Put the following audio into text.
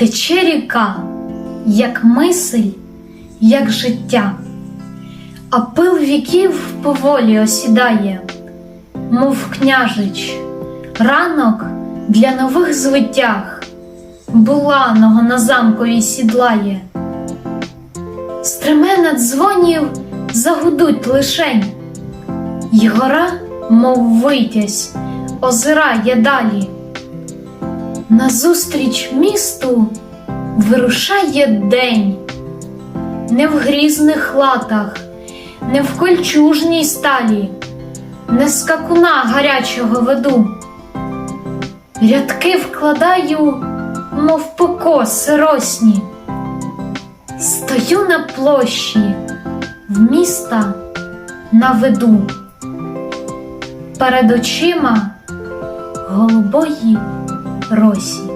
Тече ріка, як мисль, як життя, а пил віків поволі осідає, мов княжич, ранок для нових звитяг, буланого на замкові сідлає. Стремена дзвонів загудуть лишень, й гора, мов витязь, озирає далі. Назустріч місту вирушає день, не в грізних латах, не в кольчужній сталі, не скакуна гарячого веду. Рядки вкладаю, мов покоси росні. Стою на площі в міста на виду. Перед очима голубої росі.